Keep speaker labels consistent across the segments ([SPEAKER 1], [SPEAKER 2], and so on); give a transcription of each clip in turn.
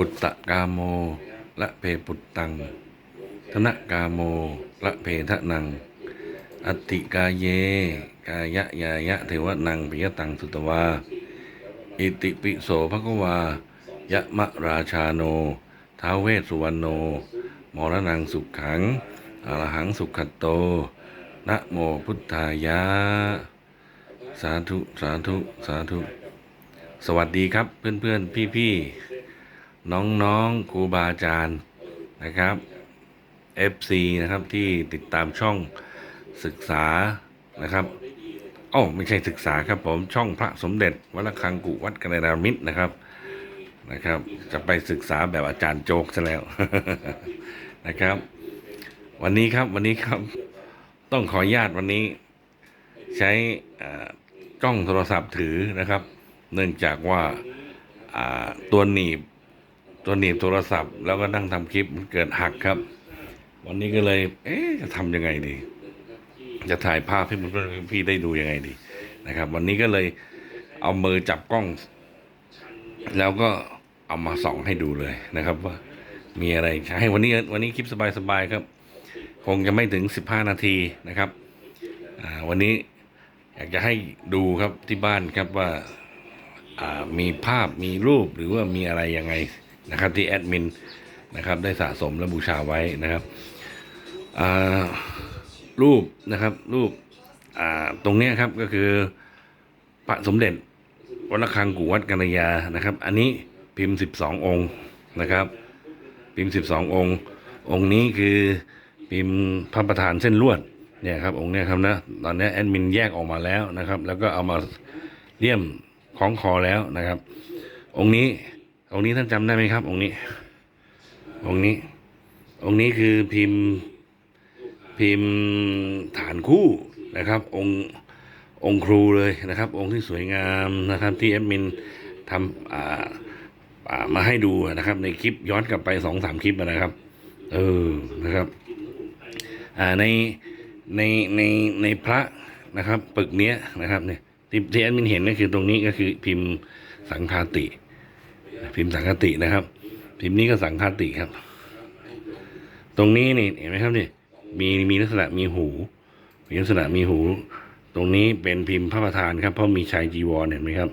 [SPEAKER 1] ปุตตะกาโมละเพปุตตัง ธนกาโมละเพทะนัง อติกาเย กายะยายะเทวนังปิยตังสุตวา อิติปิโสภควายะมะราชาโน ท้าเวสสุวรรณโน มรณังสุขขังอรหังสุขโต นะโมพุทธายะ สาธุ สาธุ สาธุ สวัสดีครับเพื่อนเพื่อนพี่พี่ๆ น้องๆครูบาอาจารย์นะครับ FC นะครับที่ติดตามช่องศึกษานะครับอ้อไม่ใช่ศึกษาครับผมช่องพระสมเด็จวัดระฆังกุวัดกระดามิตรนะครับนะครับ จะไปศึกษาแบบอาจารย์โจกซะแล้วนะครับ วันนี้ครับวันนี้ครับต้องขออนุญาตวันนี้ ใช้กล้องโทรศัพท์ถือนะครับ เนื่องจากว่าตัวหนีบ ตัวหนีบโทรศัพท์ แล้วก็นั่งทำคลิปมันเกิดหักครับ วันนี้ก็เลย เอ๊ะจะทำยังไงดี จะถ่ายภาพให้มันพี่ได้ดูยังไงดีนะครับ วันนี้ก็เลยเอามือจับกล้อง แล้วก็เอามาส่องให้ดูเลยนะครับ ว่ามีอะไรใช้วันนี้วันนี้คลิปสบายๆครับ คงจะไม่ถึง 15 นาทีนะครับวันนี้อยากจะให้ดูครับที่บ้านครับว่าอ่ามีภาพมีรูปหรือว่ามีอะไรยังไง นะครับที่แอดมินนะครับได้สะสมและบูชาไว้นะครับรูปนะครับรูปตรงนี้ครับก็คือพระสมเด็จวัดระฆังกุวัดกัญญานะครับ อันนี้พิมพ์ 12 องค์นะครับ พิมพ์ 12 องค์ องค์นี้คือพิมพ์พระประธานเส้นลวดเนี่ยครับองค์นี้ครับนะตอนนี้แอดมินแยกออกมาแล้วนะครับ แล้วก็เอามาเลี่ยมคล้องคอแล้วนะครับ องค์นี้ องค์นี้ท่านจำได้ไหมครับ องค์นี้ องค์นี้ องค์นี้คือพิมพ์พิมพ์ฐานคู่นะครับ องค์องค์ครูเลยนะครับ องค์ที่สวยงามนะครับ ที่แอดมินทำอ่าอ่ามาให้ดูนะครับ ในคลิปย้อนกลับไปสองสามคลิปนะครับ เออนะครับอ่าในในในในพระนะครับปึกเนี้ยนะครับเนี่ยที่ที่แอดมินเห็นก็คือตรงนี้ก็คือพิมพ์สังคาติ พิมพ์สังคตินะครับ พิมพ์นี้ก็สังคติครับ ตรงนี้นี่เห็นไหมครับนี่มีมีลักษณะมีหู มีลักษณะมีหู ตรงนี้เป็นพิมพ์พระประธานครับ เพราะมีชายจีวรเห็นไหมครับ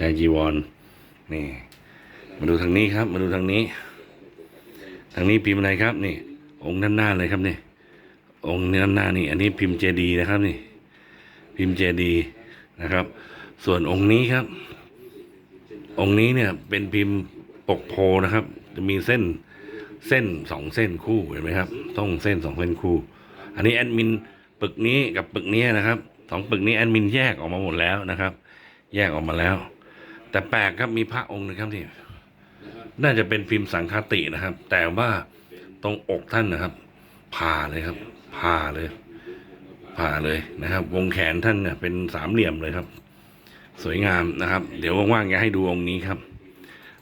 [SPEAKER 1] ชายจีวรนี่ มาดูทางนี้ครับ มาดูทางนี้ ทางนี้พิมพ์อะไรครับ นี่ องค์ด้านหน้าเลยครับนี่องค์ด้านหน้านี่ อันนี้พิมพ์เจดีนะครับนี่ พิมพ์เจดีนะครับ ส่วนองค์นี้ครับ องค์นี้เนี่ยเป็นพิมพ์ปกโพนะครับ จะมีเส้นเส้นสองเส้นคู่เห็นไหมครับต้องเส้นสองเส้นคู่ อันนี้แอดมินปึกนี้กับปึกนี้นะครับสองปึกนี้แอดมินแยกออกมาหมดแล้วนะครับ แยกออกมาแล้ว แต่แปลกครับมีพระองค์นึงครับที่น่าจะเป็นพิมพ์สังคตินะครับ แต่ว่าตรงอกท่านนะครับผ่าเลยครับผ่าเลยผ่าเลยนะครับ วงแขนท่านเนี่ยเป็นสามเหลี่ยมเลยครับ สวยงามนะครับ เดี๋ยวว่างๆจะให้ดูองค์นี้ครับ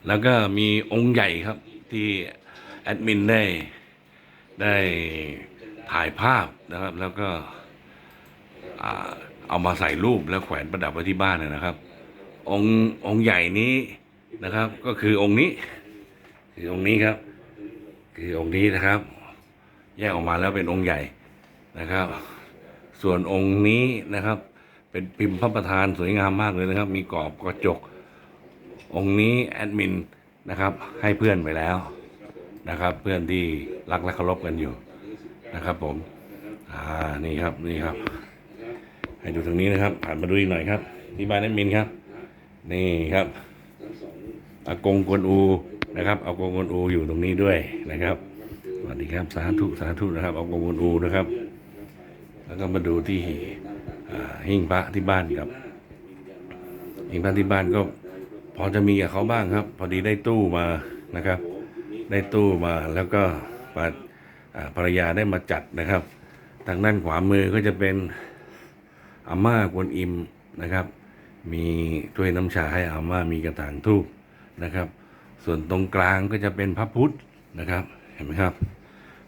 [SPEAKER 1] แล้วก็มีองค์ใหญ่ครับที่แอดมินได้ได้ถ่ายภาพนะครับ แล้วก็เอามาใส่รูปแล้วแขวนประดับไว้ที่บ้านนะนะครับ องค์องค์ใหญ่นี้นะครับ ก็คือองค์นี้คือองค์นี้ครับ คือองค์นี้นะครับ แยกออกมาแล้วเป็นองค์ใหญ่นะครับ ส่วนองค์นี้นะครับ เป็นพิมพ์พระประธานสวยงามมากเลยนะครับ มีกรอบกระจก องค์นี้แอดมินนะครับ ให้เพื่อนไปแล้วนะครับ เพื่อนที่รักและเคารพกันอยู่นะครับ ผม อ่านี่ครับนี่ครับ ให้ดูทางนี้นะครับผ่านมาดูอีกหน่อยครับที่บ้านแอดมินครับ นี่ครับอากงกวนอูนะครับอากงกวนอูอยู่ตรงนี้ด้วยนะครับสวัสดีครับสาธุสาธุนะครับอากงกวนอูนะครับ แล้วก็มาดูที่ หิ้งพระที่บ้านครับหิ้งพระที่บ้านก็พอจะมีกับเขาบ้างครับ พอดีได้ตู้มานะครับ ได้ตู้มาแล้วก็ภรรยาได้มาจัดนะครับ ทางด้านขวามือก็จะเป็นอาม่ากวนอิมนะครับ มีถ้วยน้ำชาให้อาม่ามีกระถางทูบนะครับ ส่วนตรงกลางก็จะเป็นพระพุทธนะครับ เห็นไหมครับ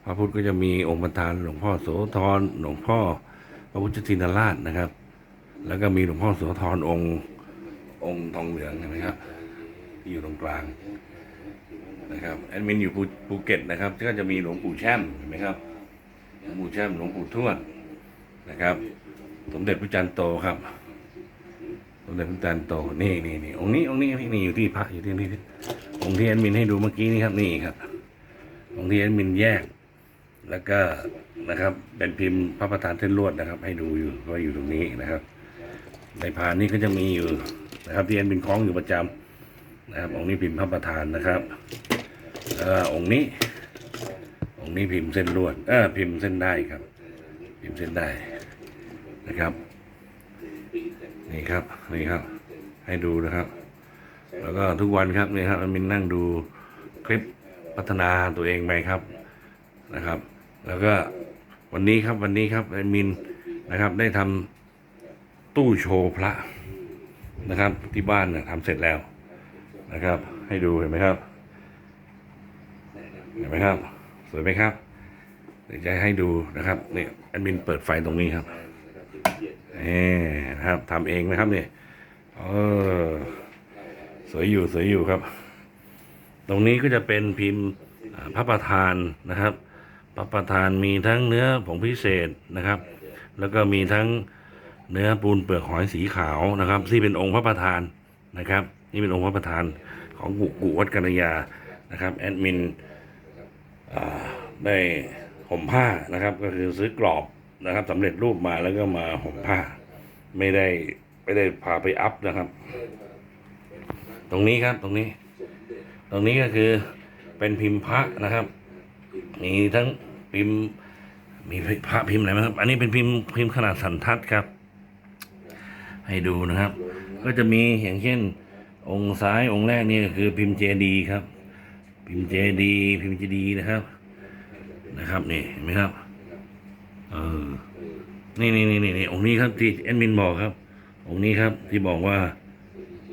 [SPEAKER 1] พระพุทธก็จะมีองค์ประธานหลวงพ่อโสธรหลวงพ่อ พระพุทธชินราชนะครับ แล้วก็มีหลวงพ่อโสธรองค์องค์ทองเหลืองเห็นไหมครับที่อยู่ตรงกลางนะครับแอดมินอยู่ภูภูเก็ตนะครับ ก็จะมีหลวงปู่แช่มเห็นไหมครับหลวงปู่แช่มหลวงปู่ทวดนะครับ สมเด็จพระจันทร์โตครับ สมเด็จพระจันทร์โตนี่นี่นี่องค์นี้องค์นี้นี่นี่อยู่ที่พระอยู่ที่นี่องค์ที่แอดมินให้ดูเมื่อกี้นี่ครับนี่ครับองค์ที่แอดมินแยก แล้วก็นะครับเป็นพิมพ์พระประธานเส้นลวดนะครับ ให้ดูอยู่ก็อยู่ตรงนี้นะครับ ในพานนี้ก็จะมีอยู่นะครับที่แอดมินคล้องอยู่ประจำนะครับองค์นี้พิมพ์พระประธานนะครับแล้วองค์นี้ องค์นี้พิมพ์เส้นลวดเออพิมพ์เส้นได้ครับ พิมพ์เส้นได้นะครับนี่ครับนี่ครับ ให้ดูนะครับ แล้วก็ทุกวันครับนี่ครับมินนั่งดูคลิปพัฒนาตัวเองไปครับ นะครับ แล้วก็วันนี้ครับวันนี้ครับแอดมินนะครับ ได้ทำตู้โชว์พระนะครับ ที่บ้านเนี่ยทำเสร็จแล้วนะครับ ให้ดูเห็นไหมครับ เห็นไหมครับ สวยไหมครับเดี๋ยวจะให้ดูนะครับเนี่ยแอดมินเปิดไฟตรงนี้ครับนี่นะครับทำเองนะครับเนี่ยเออสวยอยู่สวยอยู่ครับ ตรงนี้ก็จะเป็นพิมพ์พระประธานนะครับ ระประธานมีทั้งเนื้อผงพิเศษนะครับ แล้วก็มีทั้งเนื้อปูนเปลือกหอยสีขาวนะครับ ที่เป็นองค์พระประธานนะครับ นี่เป็นองค์พระประธานของกุกุวัดกัญญานะครับแอดมินได้ห่มผ้านะครับ ก็คือซื้อกรอบนะครับสำเร็จรูปมาแล้วก็มาห่มผ้า ไม่ได้ไม่ได้พาไปอัพนะครับ ตรงนี้ครับตรงนี้ ตรงนี้ก็คือเป็นพิมพ์พระนะครับ มีทั้งพิมพ์มีพระพิมพ์อะไรไหมครับ อันนี้เป็นพิมพ์พิมพ์ขนาดสันทัดครับ ให้ดูนะครับ ก็จะมีอย่างเช่น องค์ซ้ายองค์แรกนี่ก็คือพิมพ์เจดีครับ พิมพ์เจดีพิมพ์เจดีนะครับนะครับนี่เห็นไหมครับเออนี่นี่นี่นี่นี่องค์นี้ครับที่แอดมินบอกครับ องค์นี้ครับที่บอกว่า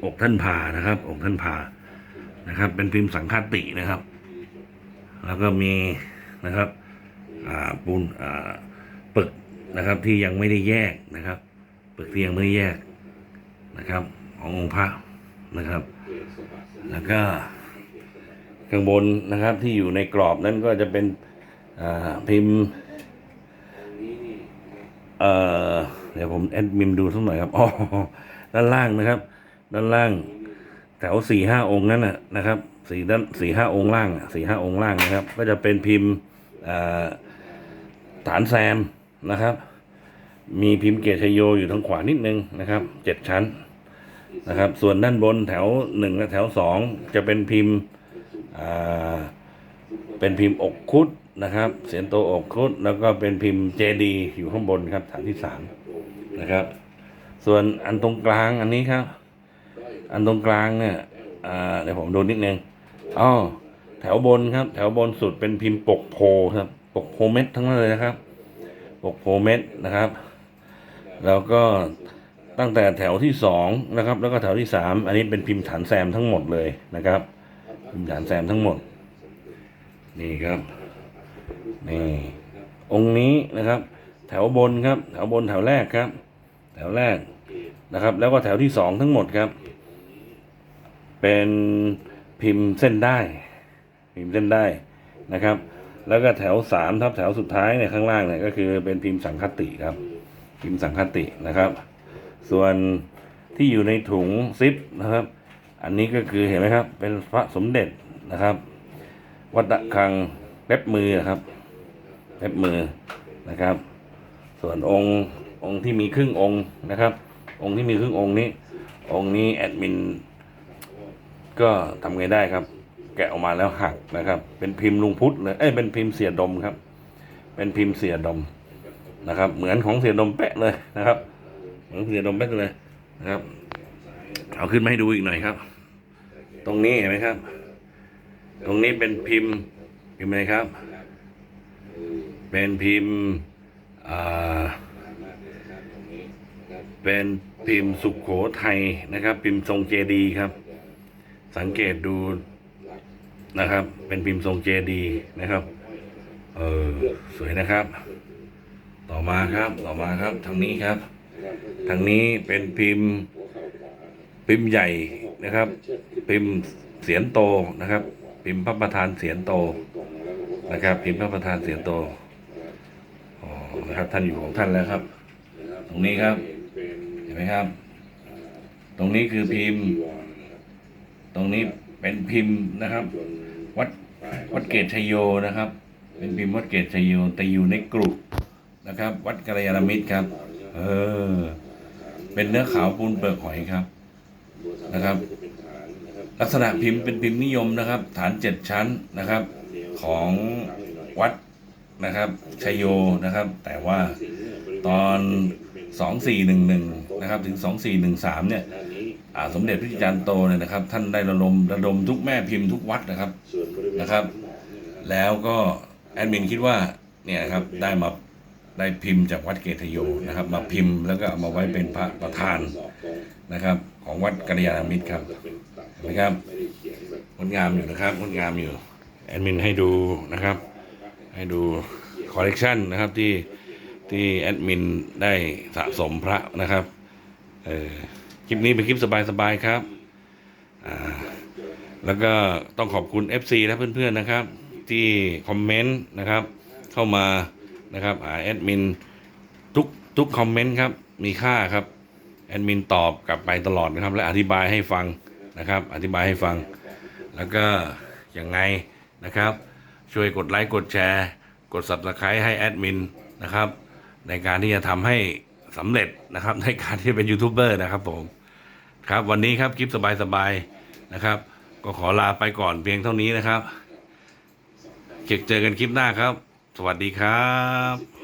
[SPEAKER 1] อกท่านผ่านะครับ อกท่านผ่านะครับ เป็นพิมพ์สังฆตินะครับ แล้วก็มีนะครับปูนปึกนะครับที่ยังไม่ได้แยกนะครับปึกที่ยังไม่ได้แยกนะครับ ขององค์พระนะครับ แล้วก็ข้างบนนะครับที่อยู่ในกรอบนั้นก็จะเป็นพิมพ์เอ่อเดี๋ยวผมแอดมิมดูสักหน่อยครับอ๋อด้านล่างนะครับ ด้านล่างแถวสี่ห้าองค์นั้นนะครับ สี่ด้านสี่ห้าองค์ล่างสี่ห้าองค์ล่างนะครับ ก็จะเป็นพิมพ์ฐานแซมนะครับ มีพิมพ์เกตชโยอยู่ทางขวานิดนึงนะครับเจ็ดชั้นนะครับ ส่วนด้านบนแถวหนึ่งและแถวสองจะเป็นพิมพ์เป็นพิมพ์อกคุดนะครับเสียนโตอกคุดแล้วก็เป็นพิมพ์เจดีอยู่ข้างบนครับฐานที่สามนะครับ ส่วนอันตรงกลางอันนี้ครับ อันตรงกลางเนี่ยเดี๋ยวผมดูนิดนึง อ๋อแถวบนครับ แถวบนสุดเป็นพิมพ์ปกโพครับ ปกโพเม็ดทั้งนั้นเลยนะครับ ปกโพเม็ดนะครับ แล้วก็ตั้งแต่แถวที่สองนะครับ แล้วก็แถวที่สามอันนี้เป็นพิมพ์ฐานแซมทั้งหมดเลยนะครับ พิมพ์ฐานแซมทั้งหมด นี่ครับนี่องค์นี้นะครับ แถวบนครับ แถวบนแถวแรกครับ แถวแรกนะครับ แล้วก็แถวที่สองทั้งหมดครับ เป็น พิมพ์เส้นได้ พิมพ์เส้นได้นะครับ แล้วก็แถวสามทับแถวสุดท้ายเนี่ยข้างล่างเนี่ยก็คือเป็นพิมพ์สังคติครับ พิมพ์สังคตินะครับ ส่วนที่อยู่ในถุงซิปนะครับ อันนี้ก็คือเห็นไหมครับ เป็นพระสมเด็จนะครับ วัดระฆังเล็บมือครับเล็บมือนะครับ ส่วนองค์องค์ที่มีครึ่งองค์นะครับ องค์ที่มีครึ่งองค์นี้ องค์นี้แอดมิน ก็ทำไงได้ครับ แกะออกมาแล้วหักนะครับ เป็นพิมพ์ลุงพุทธเลยเอ้ยเป็นพิมพ์เสียดมครับ เป็นพิมพ์เสียดมนะครับ เหมือนของเสียดมเป๊ะเลยนะครับ เหมือนเสียดมเป๊ะเลยนะครับ เอาขึ้นมาให้ดูอีกหน่อยครับ ตรงนี้เห็นไหมครับ ตรงนี้เป็นพิมพ์พิมพ์อะไรครับ เป็นพิมพ์อ่าเป็นพิมพ์สุขโขทัยนะครับ พิมพ์ทรงเจดีครับ สังเกตดูนะครับ เป็นพิมพ์ทรงเจดีนะครับ เออสวยนะครับ ต่อมาครับ ต่อมาครับ ทางนี้ครับ ทางนี้เป็นพิมพ์ พิมพ์ใหญ่นะครับ พิมพ์เสียนโตนะครับ พิมพ์พระประธานเสียนโตนะครับ พิมพ์พระประธานเสียนโตอ๋อนะครับท่านอยู่ของท่านแล้วครับ ตรงนี้ครับ เห็นไหมครับ ตรงนี้คือพิมพ์ ตรงนี้เป็นพิมพ์นะครับ วัดวัดเกตชโยนะครับ เป็นพิมพ์วัดเกตชโยแต่อยู่ในกรุนะครับ วัดกัลยาณมิตรครับ เออ เป็นเนื้อขาวปูนเปลือกหอยครับนะครับ ลักษณะพิมพ์เป็นพิมพ์นิยมนะครับ ฐานเจ็ดชั้นนะครับ ของวัดนะครับชโยนะครับ แต่ว่าตอนสองสี่หนึ่งหนึ่งนะครับ ถึงสองสี่หนึ่งสามเนี่ย สมเด็จพระจิจารย์โตเนี่ยนะครับ ท่านได้ระดมระดมทุกแม่พิมพ์ทุกวัดนะครับนะครับ แล้วก็แอดมินคิดว่าเนี่ยครับได้มาได้พิมพ์จากวัดเกตโยนะครับ มาพิมพ์แล้วก็เอามาไว้เป็นพระประธานนะครับ ของวัดกัลยาณมิตรครับนไหมครับงดงามอยู่นะครับงดงามอยู่แอดมินให้ดูนะครับ ให้ดูคอลเลกชันนะครับที่ที่แอดมินได้สะสมพระนะครับเออ คลิปนี้เป็นคลิปสบายๆครับ อ่า แล้วก็ต้องขอบคุณ FC และเพื่อนๆนะครับ ที่คอมเมนต์นะครับ เข้ามานะครับหาแอดมินทุกทุกคอมเมนต์ครับ มีค่าครับ แอดมินตอบกลับไปตลอดนะครับ และอธิบายให้ฟังนะครับ อธิบายให้ฟัง แล้วก็ยังไงนะครับ ช่วยกดไลค์กดแชร์ กด subscribe ให้แอดมินนะครับ ในการที่จะทำให้สำเร็จนะครับ ในการที่เป็นยูทูบเบอร์นะครับผม ครับวันนี้ครับคลิปสบายๆนะครับ ก็ขอลาไปก่อนเพียงเท่านี้นะครับเจอกันคลิปหน้าครับ สวัสดีครับ